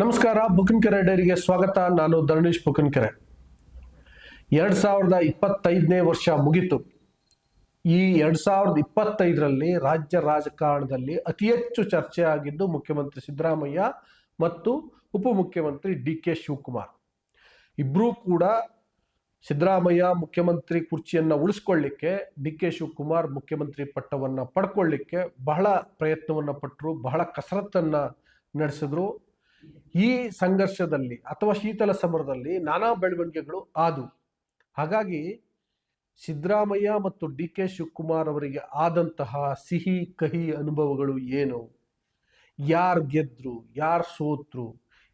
ನಮಸ್ಕಾರ ಬುಕನ್ಕೆರೆ ಡೈರಿಗೆ ಸ್ವಾಗತ. ನಾನು ಧರಣೀಶ್ ಬುಕನ್ಕೆರೆ ಎರಡ್ ಸಾವಿರದ ಇಪ್ಪತ್ತೈದನೇ ವರ್ಷ ಮುಗಿತು. ಈ ಎರಡ್ ಸಾವಿರದ ಇಪ್ಪತ್ತೈದರಲ್ಲಿ ರಾಜ್ಯ ರಾಜಕಾರಣದಲ್ಲಿ ಅತಿ ಹೆಚ್ಚು ಚರ್ಚೆ ಆಗಿದ್ದು ಮುಖ್ಯಮಂತ್ರಿ ಸಿದ್ದರಾಮಯ್ಯ ಮತ್ತು ಉಪಮುಖ್ಯಮಂತ್ರಿ ಡಿ ಕೆ ಶಿವಕುಮಾರ್. ಇಬ್ಬರೂ ಕೂಡ ಸಿದ್ದರಾಮಯ್ಯ ಮುಖ್ಯಮಂತ್ರಿ ಕುರ್ಚಿಯನ್ನು ಉಳಿಸ್ಕೊಳ್ಳಿಕ್ಕೆ ಡಿ ಕೆ ಶಿವಕುಮಾರ್ ಮುಖ್ಯಮಂತ್ರಿ ಪಟ್ಟವನ್ನ ಪಡ್ಕೊಳ್ಳಿಕ್ಕೆ ಬಹಳ ಪ್ರಯತ್ನವನ್ನ ಪಟ್ಟರು ಬಹಳ ಕಸರತ್ತನ್ನ ನಡೆಸಿದ್ರು. ಈ ಸಂಘರ್ಷದಲ್ಲಿ ಅಥವಾ ಶೀತಲ ಸಮರದಲ್ಲಿ ನಾನಾ ಬೆಳವಣಿಗೆಗಳು ಆದವು ಹಾಗಾಗಿ ಸಿದ್ದರಾಮಯ್ಯ ಮತ್ತು ಡಿ ಕೆ ಶಿವಕುಮಾರ್ ಅವರಿಗೆ ಆದಂತಹ ಸಿಹಿ ಕಹಿ ಅನುಭವಗಳು ಏನು? ಯಾರು ಗೆದ್ರು, ಯಾರು ಸೋತ್ರು,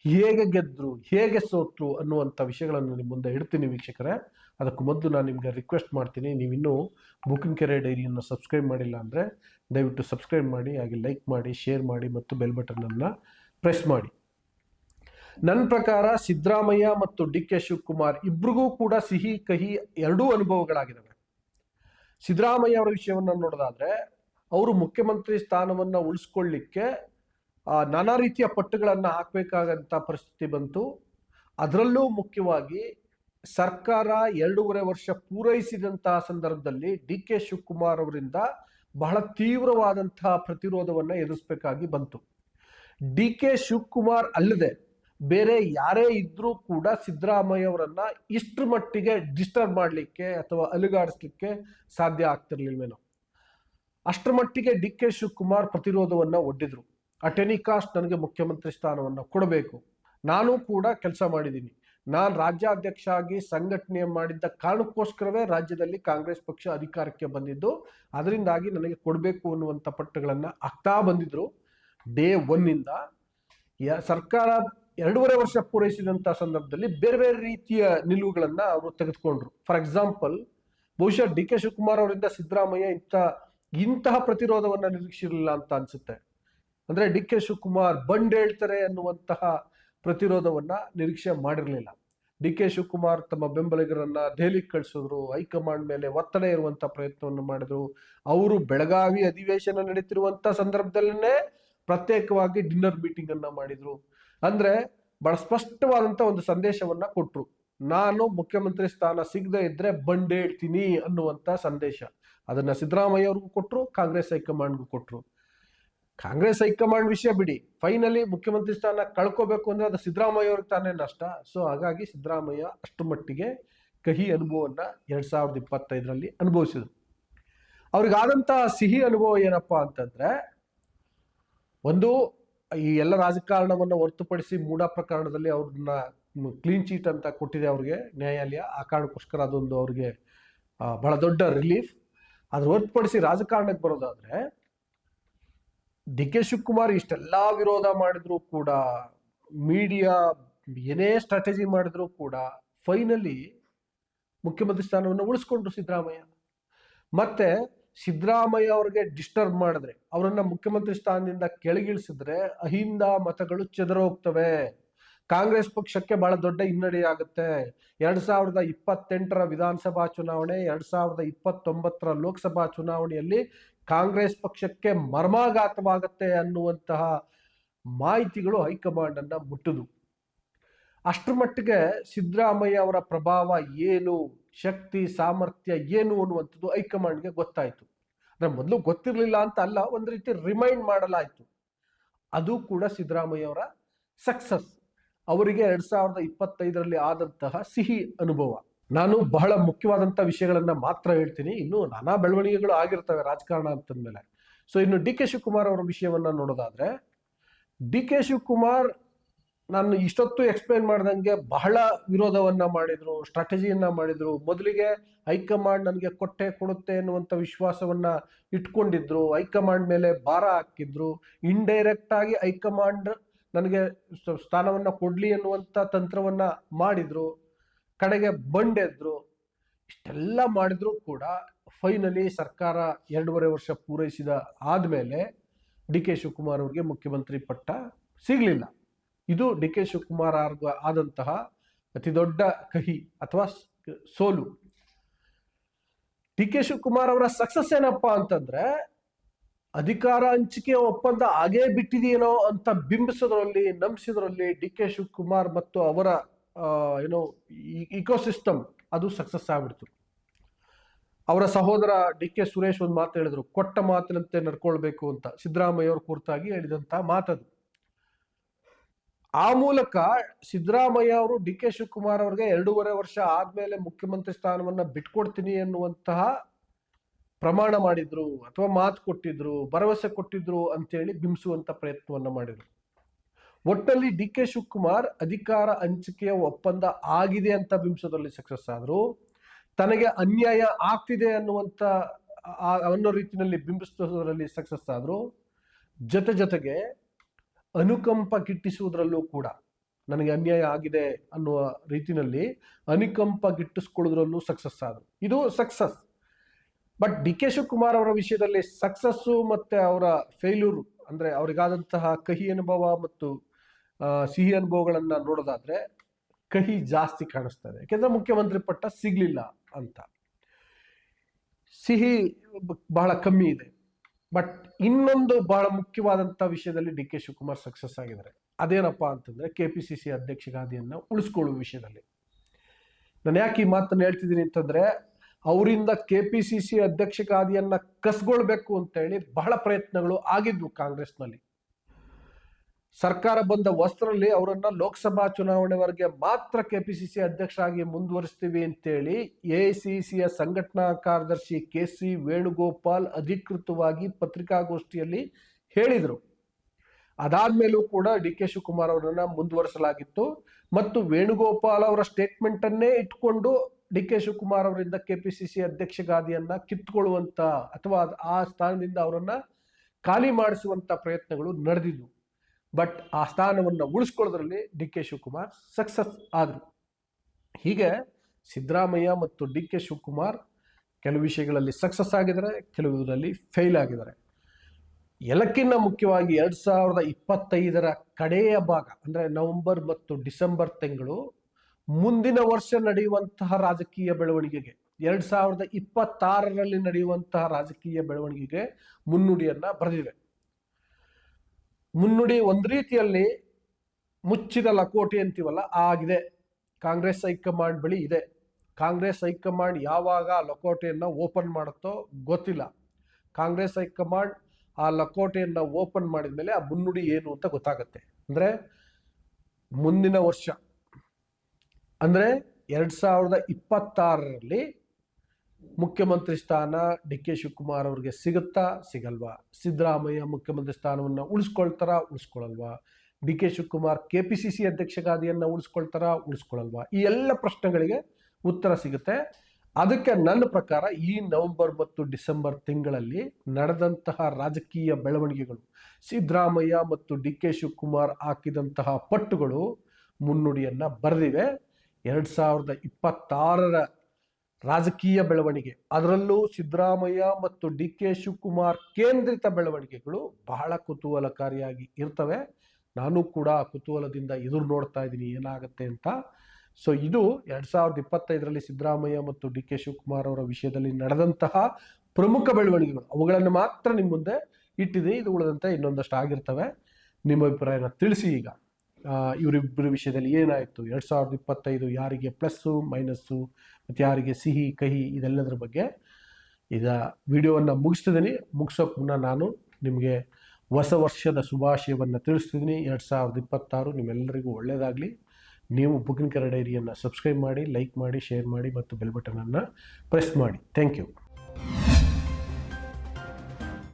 ಹೇಗೆ ಗೆದ್ರು, ಹೇಗೆ ಸೋತ್ರು ಅನ್ನುವಂಥ ವಿಷಯಗಳನ್ನು ನಿಮ್ಮ ಮುಂದೆ ಇಡ್ತೀನಿ ವೀಕ್ಷಕರೇ. ಅದಕ್ಕೂ ಮೊದಲು ನಾನು ನಿಮಗೆ ರಿಕ್ವೆಸ್ಟ್ ಮಾಡ್ತೀನಿ, ನೀವಿನ್ನೂ ಬುಕಿಂಗ್ ಕೆರೆ ಡೈರಿಯನ್ನು ಸಬ್ಸ್ಕ್ರೈಬ್ ಮಾಡಿಲ್ಲ ಅಂದರೆ ದಯವಿಟ್ಟು ಸಬ್ಸ್ಕ್ರೈಬ್ ಮಾಡಿ, ಹಾಗೆ ಲೈಕ್ ಮಾಡಿ ಶೇರ್ ಮಾಡಿ ಮತ್ತು ಬೆಲ್ ಬಟನನ್ನು ಪ್ರೆಸ್ ಮಾಡಿ. ನನ್ನ ಪ್ರಕಾರ ಸಿದ್ದರಾಮಯ್ಯ ಮತ್ತು ಡಿ ಕೆ ಶಿವಕುಮಾರ್ ಇಬ್ರಿಗೂ ಕೂಡ ಸಿಹಿ, ಕಹಿ ಎರಡೂ ಅನುಭವಗಳಾಗಿದ್ದಾವೆ. ಸಿದ್ದರಾಮಯ್ಯ ಅವರ ವಿಷಯವನ್ನು ನೋಡೋದಾದ್ರೆ, ಅವರು ಮುಖ್ಯಮಂತ್ರಿ ಸ್ಥಾನವನ್ನ ಉಳಿಸ್ಕೊಳ್ಳಿಕ್ಕೆ ನಾನಾ ರೀತಿಯ ಪಟ್ಟುಗಳನ್ನು ಹಾಕಬೇಕಾದಂಥ ಪರಿಸ್ಥಿತಿ ಬಂತು. ಅದರಲ್ಲೂ ಮುಖ್ಯವಾಗಿ ಸರ್ಕಾರ ಎರಡೂವರೆ ವರ್ಷ ಪೂರೈಸಿದಂತಹ ಸಂದರ್ಭದಲ್ಲಿ ಡಿ ಕೆ ಶಿವಕುಮಾರ್ ಅವರಿಂದ ಬಹಳ ತೀವ್ರವಾದಂತಹ ಪ್ರತಿರೋಧವನ್ನ ಎದುರಿಸಬೇಕಾಗಿ ಬಂತು. ಡಿ ಕೆ ಶಿವಕುಮಾರ್ ಅಲ್ಲದೆ ಬೇರೆ ಯಾರೇ ಇದ್ರೂ ಕೂಡ ಸಿದ್ದರಾಮಯ್ಯ ಅವರನ್ನ ಇಷ್ಟರ ಮಟ್ಟಿಗೆ ಡಿಸ್ಟರ್ಬ್ ಮಾಡಲಿಕ್ಕೆ ಅಥವಾ ಅಲುಗಾಡಿಸ್ಲಿಕ್ಕೆ ಸಾಧ್ಯ ಆಗ್ತಿರ್ಲಿಲ್ವೇನೋ. ಅಷ್ಟರ ಮಟ್ಟಿಗೆ ಡಿ ಕೆ ಶಿವಕುಮಾರ್ ಪ್ರತಿರೋಧವನ್ನ ಒಡ್ಡಿದ್ರು. ಅಟೆನಿ ಕಾಸ್ಟ್ ನನಗೆ ಮುಖ್ಯಮಂತ್ರಿ ಸ್ಥಾನವನ್ನು ಕೊಡಬೇಕು. ನಾನು ಕೂಡ ಕೆಲಸ ಮಾಡಿದ್ದೀನಿ ನಾನು ರಾಜ್ಯಾಧ್ಯಕ್ಷ ಆಗಿ ಸಂಘಟನೆ ಮಾಡಿದ್ದ ಕಾರಣಕ್ಕೋಸ್ಕರವೇ ರಾಜ್ಯದಲ್ಲಿ ಕಾಂಗ್ರೆಸ್ ಪಕ್ಷ ಅಧಿಕಾರಕ್ಕೆ ಬಂದಿದ್ದು. ಅದರಿಂದಾಗಿ ನನಗೆ ಕೊಡಬೇಕು ಅನ್ನುವಂಥ ಪಟ್ಟುಗಳನ್ನು ಆಗ್ತಾ ಬಂದಿದ್ರು. ಡೇ ಒನ್ನಿಂದ. ಸರ್ಕಾರ ಎರಡೂವರೆ ವರ್ಷ ಪೂರೈಸಿದಂಥ ಸಂದರ್ಭದಲ್ಲಿ ಬೇರೆ ಬೇರೆ ರೀತಿಯ ನಿಲುವುಗಳನ್ನ ಅವರು ತೆಗೆದುಕೊಂಡ್ರು. ಫಾರ್ ಎಕ್ಸಾಂಪಲ್ ಬಹುಶಃ ಡಿ ಕೆ ಶಿವಕುಮಾರ್ ಅವರಿಂದ ಸಿದ್ದರಾಮಯ್ಯ ಇಂಥ, ಇಂತಹ ಪ್ರತಿರೋಧವನ್ನ ನಿರೀಕ್ಷಿರಲಿಲ್ಲ ಅಂತ ಅನ್ಸುತ್ತೆ. ಅಂದ್ರೆ ಡಿ ಕೆ ಶಿವಕುಮಾರ್ ಬಂಡ್ ಹೇಳ್ತಾರೆ ಅನ್ನುವಂತಹ ಪ್ರತಿರೋಧವನ್ನ ನಿರೀಕ್ಷೆ ಮಾಡಿರಲಿಲ್ಲ. ಡಿ ಕೆ ಶಿವಕುಮಾರ್ ತಮ್ಮ ಬೆಂಬಲಿಗರನ್ನ ದೆಹಲಿಗೆ ಕಳಿಸಿದ್ರು, ಹೈಕಮಾಂಡ್ ಮೇಲೆ ಒತ್ತಡ ಇರುವಂತ ಪ್ರಯತ್ನವನ್ನು ಮಾಡಿದ್ರು. ಅವರು ಬೆಳಗಾವಿ ಅಧಿವೇಶನ ನಡೀತಿರುವಂತ ಸಂದರ್ಭದಲ್ಲೇ ಪ್ರತ್ಯೇಕವಾಗಿ ಡಿನ್ನರ್ ಮೀಟಿಂಗ್ ಅನ್ನ ಮಾಡಿದ್ರು. ಅಂದ್ರೆ ಬಹಳ ಸ್ಪಷ್ಟವಾದಂತ ಒಂದು ಸಂದೇಶವನ್ನ ಕೊಟ್ರು. ನಾನು ಮುಖ್ಯಮಂತ್ರಿ ಸ್ಥಾನ ಸಿಗದೆ ಇದ್ರೆ ಬಂಡೇಳ್ತೀನಿ ಅನ್ನುವಂತ ಸಂದೇಶ. ಅದನ್ನ ಸಿದ್ದರಾಮಯ್ಯ ಅವ್ರಿಗೂ ಕೊಟ್ರು, ಕಾಂಗ್ರೆಸ್ ಹೈಕಮಾಂಡ್ಗೂ ಕೊಟ್ರು. ಕಾಂಗ್ರೆಸ್ ಹೈಕಮಾಂಡ್ ವಿಷಯ ಬಿಡಿ. ಫೈನಲಿ ಮುಖ್ಯಮಂತ್ರಿ ಸ್ಥಾನ ಕಳ್ಕೋಬೇಕು ಅಂದ್ರೆ ಅದು ಸಿದ್ದರಾಮಯ್ಯ ಅವ್ರಿಗೆ ತಾನೇ ನಷ್ಟ. ಸೊ ಹಾಗಾಗಿ ಸಿದ್ದರಾಮಯ್ಯ ಅಷ್ಟು ಮಟ್ಟಿಗೆ ಕಹಿ ಅನುಭವವನ್ನ ಎರಡ್ ಸಾವಿರದ ಇಪ್ಪತ್ತೈದರಲ್ಲಿ ಅನುಭವಿಸಿದ್ರು. ಅವ್ರಿಗಾದಂತಹ ಸಿಹಿ ಅನುಭವ ಏನಪ್ಪಾ ಅಂತಂದ್ರೆ, ಒಂದು ಈ ಎಲ್ಲ ರಾಜಕಾರಣವನ್ನು ಹೊರತುಪಡಿಸಿ ಮೂಡ ಪ್ರಕರಣದಲ್ಲಿ ಅವ್ರನ್ನ ಕ್ಲೀನ್ ಚೀಟ್ ಅಂತ ಕೊಟ್ಟಿದೆ ಅವ್ರಿಗೆ ನ್ಯಾಯಾಲಯ. ಆ ಕಾರಣಕ್ಕೋಸ್ಕರ ಅದೊಂದು ಅವ್ರಿಗೆ ಬಹಳ ದೊಡ್ಡ ರಿಲೀಫ್ ಅದ್ರ ಹೊರತುಪಡಿಸಿ ರಾಜಕಾರಣಕ್ಕೆ ಬರೋದಾದ್ರೆ ಡಿ ಕೆ ಶಿವಕುಮಾರ್ ಇಷ್ಟೆಲ್ಲ ವಿರೋಧ ಮಾಡಿದ್ರು ಕೂಡ ಮೀಡಿಯಾ ಏನೇ ಸ್ಟ್ರಾಟಜಿ ಮಾಡಿದ್ರು ಕೂಡ ಫೈನಲಿ ಮುಖ್ಯಮಂತ್ರಿ ಸ್ಥಾನವನ್ನು ಉಳಿಸ್ಕೊಂಡ್ರು ಸಿದ್ದರಾಮಯ್ಯ. ಮತ್ತೆ ಸಿದ್ದರಾಮಯ್ಯ ಅವ್ರಿಗೆ ಡಿಸ್ಟರ್ಬ್ ಮಾಡಿದ್ರೆ, ಅವರನ್ನ ಮುಖ್ಯಮಂತ್ರಿ ಸ್ಥಾನದಿಂದ ಕೆಳಗಿಳಿಸಿದ್ರೆ ಅಹಿಂದ ಮತಗಳು ಚದರ ಹೋಗ್ತವೆ. ಕಾಂಗ್ರೆಸ್ ಪಕ್ಷಕ್ಕೆ ಬಹಳ ದೊಡ್ಡ ಹಿನ್ನಡೆಯಾಗುತ್ತೆ ಎರಡ್ ಸಾವಿರದ ಇಪ್ಪತ್ತೆಂಟರ ವಿಧಾನಸಭಾ ಚುನಾವಣೆ, ಎರಡ್ ಸಾವಿರದ ಇಪ್ಪತ್ತೊಂಬತ್ತರ ಲೋಕಸಭಾ ಚುನಾವಣೆಯಲ್ಲಿ ಕಾಂಗ್ರೆಸ್ ಪಕ್ಷಕ್ಕೆ ಮರ್ಮಾಘಾತವಾಗುತ್ತೆ ಅನ್ನುವಂತಹ ಮಾಹಿತಿಗಳು ಹೈಕಮಾಂಡ್ ಅನ್ನ ಮುಟ್ಟುದು ಅಷ್ಟರ ಮಟ್ಟಿಗೆ ಸಿದ್ದರಾಮಯ್ಯ ಅವರ ಪ್ರಭಾವ ಏನು, ಶಕ್ತಿ, ಸಾಮರ್ಥ್ಯ ಏನು ಅನ್ನುವಂಥದ್ದು ಹೈಕಮಾಂಡ್ಗೆ ಗೊತ್ತಾಯ್ತು. ಅಂದ್ರೆ ಮೊದಲು ಗೊತ್ತಿರಲಿಲ್ಲ ಅಂತ ಅಲ್ಲ, ಒಂದು ರೀತಿ ರಿಮೈಂಡ್ ಮಾಡಲಾಯಿತು. ಅದು ಕೂಡ ಸಿದ್ದರಾಮಯ್ಯ ಅವರ ಸಕ್ಸಸ್ ಅವರಿಗೆ ಎರಡ್ ಸಾವಿರದ ಇಪ್ಪತ್ತೈದರಲ್ಲಿ ಆದಂತಹ ಸಿಹಿ ಅನುಭವ. ನಾನು ಬಹಳ ಮುಖ್ಯವಾದಂತಹ ವಿಷಯಗಳನ್ನ ಮಾತ್ರ ಹೇಳ್ತೀನಿ. ಇನ್ನು ನಾನಾ ಬೆಳವಣಿಗೆಗಳು ಆಗಿರ್ತವೆ ರಾಜಕಾರಣ ಅಂತಂದ್ಮೇಲೆ. ಸೊ ಇನ್ನು ಡಿ ಕೆ ಶಿವಕುಮಾರ್ ಅವರ ವಿಷಯವನ್ನ ನೋಡೋದಾದ್ರೆ, ಡಿ ಕೆ ಶಿವಕುಮಾರ್ ನಾನು ಇಷ್ಟೊತ್ತು ಎಕ್ಸ್ಪ್ಲೈನ್ ಮಾಡ್ದಂಗೆ ಬಹಳ ವಿರೋಧವನ್ನ ಮಾಡಿದ್ರು ಸ್ಟ್ರಾಟಜಿಯನ್ನ ಮಾಡಿದ್ರು. ಮೊದಲಿಗೆ ಹೈಕಮಾಂಡ್ ನನಗೆ ಕೊಟ್ಟೆ ಕೊಡುತ್ತೆ ಎನ್ನುವಂಥ ವಿಶ್ವಾಸವನ್ನ ಇಟ್ಕೊಂಡಿದ್ರು. ಹೈಕಮಾಂಡ್ ಮೇಲೆ ಭಾರ ಹಾಕಿದ್ರು. ಇಂಡೈರೆಕ್ಟ್ ಆಗಿ ಹೈಕಮಾಂಡ್ ನನಗೆ ಸ್ಥಾನವನ್ನ ಕೊಡ್ಲಿ ಅನ್ನುವಂಥ ತಂತ್ರವನ್ನ ಮಾಡಿದ್ರು. ಕಡೆಗೆ ಬಂಡೆದ್ರು. ಇಷ್ಟೆಲ್ಲ ಮಾಡಿದ್ರು ಕೂಡ ಫೈನಲಿ ಸರ್ಕಾರ ಎರಡೂವರೆ ವರ್ಷ ಪೂರೈಸಿದ ಆದಮೇಲೆ ಡಿ ಕೆ ಶಿವಕುಮಾರ್ ಅವರಿಗೆ ಮುಖ್ಯಮಂತ್ರಿ ಪಟ್ಟ ಸಿಗ್ಲಿಲ್ಲ. ಇದು ಡಿ ಕೆ ಶಿವಕುಮಾರ್ ಅವ್ರಿಗೆ ಆದಂತಹ ಅತಿ ದೊಡ್ಡ ಕಹಿ ಅಥವಾ ಸೋಲು. ಡಿ ಕೆ ಶಿವಕುಮಾರ್ ಅವರ ಸಕ್ಸಸ್ ಏನಪ್ಪ ಅಂತಂದ್ರೆ, ಅಧಿಕಾರ ಹಂಚಿಕೆ ಒಪ್ಪಂದ ಆಗೇ ಬಿಟ್ಟಿದೆಯೇನೋ ಅಂತ ಬಿಂಬಿಸೋದ್ರಲ್ಲಿ, ನಂಬಿಸಿದ್ರಲ್ಲಿ ಡಿ ಕೆ ಶಿವಕುಮಾರ್ ಮತ್ತು ಅವರ ಏನೋ ಇಕೋಸಿಸ್ಟಮ್ ಅದು ಸಕ್ಸಸ್ ಆಗ್ಬಿಡ್ತು. ಅವರ ಸಹೋದರ ಡಿ ಕೆ ಸುರೇಶ್ ಒಂದು ಮಾತು ಹೇಳಿದ್ರು, ಕೊಟ್ಟ ಮಾತಿನಂತೆ ನಡ್ಕೊಳ್ಬೇಕು ಅಂತ. ಸಿದ್ದರಾಮಯ್ಯ ಅವರು ಕುರಿತಾಗಿ ಹೇಳಿದಂತ ಮಾತದು. ಆ ಮೂಲಕ ಸಿದ್ದರಾಮಯ್ಯ ಅವರು, ಡಿ ಕೆ ಶಿವಕುಮಾರ್ ಅವರಿಗೆ ಎರಡೂವರೆ ವರ್ಷ ಆದ್ಮೇಲೆ ಮುಖ್ಯಮಂತ್ರಿ ಸ್ಥಾನವನ್ನ ಬಿಟ್ಕೊಡ್ತೀನಿ ಎನ್ನುವಂತಹ ಪ್ರಮಾಣ ಮಾಡಿದ್ರು, ಅಥವಾ ಮಾತು ಕೊಟ್ಟಿದ್ರು, ಭರವಸೆ ಕೊಟ್ಟಿದ್ರು ಅಂತೇಳಿ ಬಿಂಬಿಸುವಂತ ಪ್ರಯತ್ನವನ್ನ ಮಾಡಿದ್ರು. ಒಟ್ಟಲ್ಲಿ ಡಿ ಕೆ ಶಿವಕುಮಾರ್ ಅಧಿಕಾರ ಹಂಚಿಕೆಯ ಒಪ್ಪಂದ ಆಗಿದೆ ಅಂತ ಬಿಂಬಿಸೋದ್ರಲ್ಲಿ ಸಕ್ಸಸ್ ಆದ್ರು. ತನಗೆ ಅನ್ಯಾಯ ಆಗ್ತಿದೆ ಅನ್ನುವಂತ ಅನ್ನೋ ರೀತಿಯಲ್ಲಿ ಬಿಂಬಿಸೋದ್ರಲ್ಲಿ ಸಕ್ಸಸ್ ಆದ್ರು. ಜೊತೆ ಜೊತೆಗೆ ಅನುಕಂಪ ಗಿಟ್ಟಿಸುವುದರಲ್ಲೂ ಕೂಡ ನನಗೆ ಅನ್ಯಾಯ ಆಗಿದೆ ಅನ್ನುವ ರೀತಿಯಲ್ಲಿ ಅನುಕಂಪ ಗಿಟ್ಟಿಸ್ಕೊಳ್ಳೋದ್ರಲ್ಲೂ ಸಕ್ಸಸ್ ಆದರು. ಇದು success but D K Shivakumar ಅವರ ವಿಷಯದಲ್ಲಿ ಸಕ್ಸಸ್ಸು ಮತ್ತು ಅವರ ಫೇಲ್ಯೂರ್ ಅಂದರೆ ಅವರಿಗಾದಂತಹ ಕಹಿ ಅನುಭವ ಮತ್ತು ಸಿಹಿ ಅನುಭವಗಳನ್ನು ನೋಡೋದಾದರೆ ಕಹಿ ಜಾಸ್ತಿ ಕಾಣಿಸ್ತದೆ. ಯಾಕೆಂದರೆ ಮುಖ್ಯಮಂತ್ರಿ ಪಟ್ಟ ಸಿಗಲಿಲ್ಲ ಅಂತ. ಸಿಹಿ ಬಹಳ ಕಮ್ಮಿ ಇದೆ. ಬಟ್ ಇನ್ನೊಂದು ಬಹಳ ಮುಖ್ಯವಾದಂತ ವಿಷಯದಲ್ಲಿ ಡಿ ಕೆ ಶಿವಕುಮಾರ್ ಸಕ್ಸಸ್ ಆಗಿದ್ದಾರೆ. ಅದೇನಪ್ಪ ಅಂತಂದ್ರೆ ಕೆ ಪಿ ಸಿ ಸಿ ಅಧ್ಯಕ್ಷಗಾದಿಯನ್ನು ಉಳಿಸ್ಕೊಳ್ಳುವ ವಿಷಯದಲ್ಲಿ. ನಾನು ಯಾಕೆ ಈ ಮಾತನ್ನು ಹೇಳ್ತಿದ್ದೀನಿ ಅಂತಂದ್ರೆ ಅವರಿಂದ ಕೆ ಪಿ ಸಿ ಸಿ ಅಧ್ಯಕ್ಷಗಾದಿಯನ್ನು ಕಸ್ಗೊಳ್ಬೇಕು ಅಂತೇಳಿ ಅಂತ ಹೇಳಿ ಬಹಳ ಪ್ರಯತ್ನಗಳು ಆಗಿದ್ವು ಕಾಂಗ್ರೆಸ್ನಲ್ಲಿ. ಸರ್ಕಾರ ಬಂದ ವಸ್ತ್ರಲ್ಲಿ ಅವರನ್ನ ಲೋಕಸಭಾ ಚುನಾವಣೆವರೆಗೆ ಮಾತ್ರ ಕೆ ಪಿ ಸಿ ಸಿ ಅಧ್ಯಕ್ಷರಾಗಿ ಮುಂದುವರಿಸ್ತೀವಿ ಅಂತೇಳಿ ಎ ಸಿ ಸಿಯ ಸಂಘಟನಾ ಕಾರ್ಯದರ್ಶಿ ಕೆ ಸಿ ವೇಣುಗೋಪಾಲ್ ಅಧಿಕೃತವಾಗಿ ಪತ್ರಿಕಾಗೋಷ್ಠಿಯಲ್ಲಿ ಹೇಳಿದರು. ಅದಾದ್ಮೇಲೂ ಕೂಡ ಡಿ ಕೆ ಶಿವಕುಮಾರ್ ಅವರನ್ನ ಮುಂದುವರಿಸಲಾಗಿತ್ತು ಮತ್ತು ವೇಣುಗೋಪಾಲ್ ಅವರ ಸ್ಟೇಟ್ಮೆಂಟ್ ಅನ್ನೇ ಇಟ್ಕೊಂಡು ಡಿ ಕೆ ಶಿವಕುಮಾರ್ ಅವರಿಂದ ಕೆ ಪಿ ಸಿ ಅಧ್ಯಕ್ಷ ಗಾದಿಯನ್ನ ಕಿತ್ಕೊಳ್ಳುವಂತ ಅಥವಾ ಆ ಸ್ಥಾನದಿಂದ ಅವರನ್ನು ಖಾಲಿ ಮಾಡಿಸುವಂತ ಪ್ರಯತ್ನಗಳು ನಡೆದಿದ್ವು. ಬಟ್ ಆ ಸ್ಥಾನವನ್ನು ಉಳಿಸ್ಕೊಳ್ಳೋದ್ರಲ್ಲಿ ಡಿ ಕೆ ಶಿವಕುಮಾರ್ ಸಕ್ಸಸ್ ಆದರು. ಹೀಗೆ ಸಿದ್ದರಾಮಯ್ಯ ಮತ್ತು ಡಿ ಕೆ ಶಿವಕುಮಾರ್ ಕೆಲವು ವಿಷಯಗಳಲ್ಲಿ ಸಕ್ಸಸ್ ಆಗಿದ್ದಾರೆ ಕೆಲವುದರಲ್ಲಿ ಫೇಲ್ ಆಗಿದ್ದಾರೆ. ಎಲ್ಲಕ್ಕಿಂತ ಮುಖ್ಯವಾಗಿ ಎರಡು ಸಾವಿರದ ಇಪ್ಪತ್ತೈದರ ಕಡೆಯ ಭಾಗ, ಅಂದರೆ ನವೆಂಬರ್ ಮತ್ತು ಡಿಸೆಂಬರ್ ತಿಂಗಳು ಮುಂದಿನ ವರ್ಷ ನಡೆಯುವಂತಹ ರಾಜಕೀಯ ಬೆಳವಣಿಗೆಗೆ, ಎರಡು ಸಾವಿರದ ಇಪ್ಪತ್ತಾರರಲ್ಲಿ ನಡೆಯುವಂತಹ ರಾಜಕೀಯ ಬೆಳವಣಿಗೆಗೆ ಮುನ್ನುಡಿಯನ್ನು ಬರೆದಿವೆ. ಮುನ್ನುಡಿ ಒಂದು ರೀತಿಯಲ್ಲಿ ಮುಚ್ಚಿದ ಲಕೋಟೆ ಅಂತೀವಲ್ಲ, ಆಗಿದೆ. ಕಾಂಗ್ರೆಸ್ ಹೈಕಮಾಂಡ್ ಬಳಿ ಇದೆ. ಕಾಂಗ್ರೆಸ್ ಹೈಕಮಾಂಡ್ ಯಾವಾಗ ಆ ಲಕೋಟೆಯನ್ನು ಓಪನ್ ಮಾಡುತ್ತೋ ಗೊತ್ತಿಲ್ಲ. ಕಾಂಗ್ರೆಸ್ ಹೈಕಮಾಂಡ್ ಆ ಲಕೋಟೆಯನ್ನು ಓಪನ್ ಮಾಡಿದ ಮೇಲೆ ಆ ಮುನ್ನುಡಿ ಏನು ಅಂತ ಗೊತ್ತಾಗುತ್ತೆ. ಅಂದ್ರೆ ಮುಂದಿನ ವರ್ಷ. ಅಂದ್ರೆ ಎರಡು ಸಾವಿರದ ಇಪ್ಪತ್ತಾರರಲ್ಲಿ ಮುಖ್ಯಮಂತ್ರಿ ಸ್ಥಾನ ಡಿ ಕೆ ಶಿವಕುಮಾರ್ ಅವ್ರಿಗೆ ಸಿಗುತ್ತಾ ಸಿಗಲ್ವಾ? ಸಿದ್ದರಾಮಯ್ಯ ಮುಖ್ಯಮಂತ್ರಿ ಸ್ಥಾನವನ್ನು ಉಳಿಸ್ಕೊಳ್ತಾರಾ ಉಳಿಸ್ಕೊಳ್ಳಲ್ವಾ D K Shivakumar K P C C ಅಧ್ಯಕ್ಷಗಾದಿಯನ್ನು ಉಳಿಸ್ಕೊಳ್ತಾರಾ, ಉಳಿಸ್ಕೊಳಲ್ವಾ? ಈ ಎಲ್ಲ ಪ್ರಶ್ನೆಗಳಿಗೆ ಉತ್ತರ ಸಿಗುತ್ತೆ. ಅದಕ್ಕೆ ನನ್ನ ಪ್ರಕಾರ ಈ ನವೆಂಬರ್ ಮತ್ತು ಡಿಸೆಂಬರ್ ತಿಂಗಳಲ್ಲಿ ನಡೆದಂತಹ ರಾಜಕೀಯ ಬೆಳವಣಿಗೆಗಳು, ಸಿದ್ದರಾಮಯ್ಯ ಮತ್ತು ಡಿ ಕೆ ಶಿವಕುಮಾರ್ ಹಾಕಿದಂತಹ ಪಟ್ಟುಗಳು ಮುನ್ನುಡಿಯನ್ನು ಬರೆದಿವೆ. ಎರಡು ಸಾವಿರದ ಇಪ್ಪತ್ತಾರರ ರಾಜಕೀಯ ಬೆಳವಣಿಗೆ. ಅದರಲ್ಲೂ ಸಿದ್ದರಾಮಯ್ಯ ಮತ್ತು ಡಿ ಕೆ ಶಿವಕುಮಾರ್ ಕೇಂದ್ರಿತ ಬೆಳವಣಿಗೆಗಳು ಬಹಳ ಕುತೂಹಲಕಾರಿಯಾಗಿ ಇರ್ತವೆ. ನಾನು ಕೂಡ ಕುತೂಹಲದಿಂದ ಎದುರು ನೋಡ್ತಾ ಇದ್ದೀನಿ, ಏನಾಗುತ್ತೆ ಅಂತ. ಸೊ ಇದು ಎರಡ್ ಸಾವಿರದ ಇಪ್ಪತ್ತೈದರಲ್ಲಿ ಸಿದ್ದರಾಮಯ್ಯ ಮತ್ತು ಡಿ ಕೆ ಶಿವಕುಮಾರ್ ಅವರ ವಿಷಯದಲ್ಲಿ ನಡೆದಂತಹ ಪ್ರಮುಖ ಬೆಳವಣಿಗೆಗಳು. ಅವುಗಳನ್ನು ಮಾತ್ರ ನಿಮ್ಮ ಮುಂದೆ ಇಟ್ಟಿದೆ ಇದು ಉಳಿದಂತೆ ಇನ್ನೊಂದಷ್ಟು ಆಗಿರ್ತವೆ. ನಿಮ್ಮ ಅಭಿಪ್ರಾಯನ ತಿಳಿಸಿ ಈಗ. ಇವರಿಬ್ಬರ ವಿಷಯದಲ್ಲಿ ಏನಾಯಿತು? ಎರಡು ಸಾವಿರದ ಇಪ್ಪತ್ತೈದು ಯಾರಿಗೆ ಪ್ಲಸ್ಸು, ಮೈನಸ್ಸು, ಮತ್ತು ಯಾರಿಗೆ ಸಿಹಿ, ಕಹಿ ಇದೆಲ್ಲದರ ಬಗ್ಗೆ ಈಗ ವಿಡಿಯೋವನ್ನು ಮುಗಿಸ್ತಿದ್ದೀನಿ. ಮುಗಿಸೋಕೆ ಮುನ್ನ ನಾನು ನಿಮಗೆ ಹೊಸ ವರ್ಷದ ಶುಭಾಶಯವನ್ನು ತಿಳಿಸ್ತಿದ್ದೀನಿ. ಎರಡು ಸಾವಿರದ ಇಪ್ಪತ್ತಾರು ನಿಮ್ಮೆಲ್ಲರಿಗೂ ಒಳ್ಳೆಯದಾಗಲಿ ನೀವು ಬುಕಿಂಗ್ ಕರ ಡೈರಿಯನ್ನು ಸಬ್ಸ್ಕ್ರೈಬ್ ಮಾಡಿ, ಲೈಕ್ ಮಾಡಿ, ಶೇರ್ ಮಾಡಿ ಮತ್ತು ಬೆಲ್ ಬಟನನ್ನು ಪ್ರೆಸ್ ಮಾಡಿ. Thank you.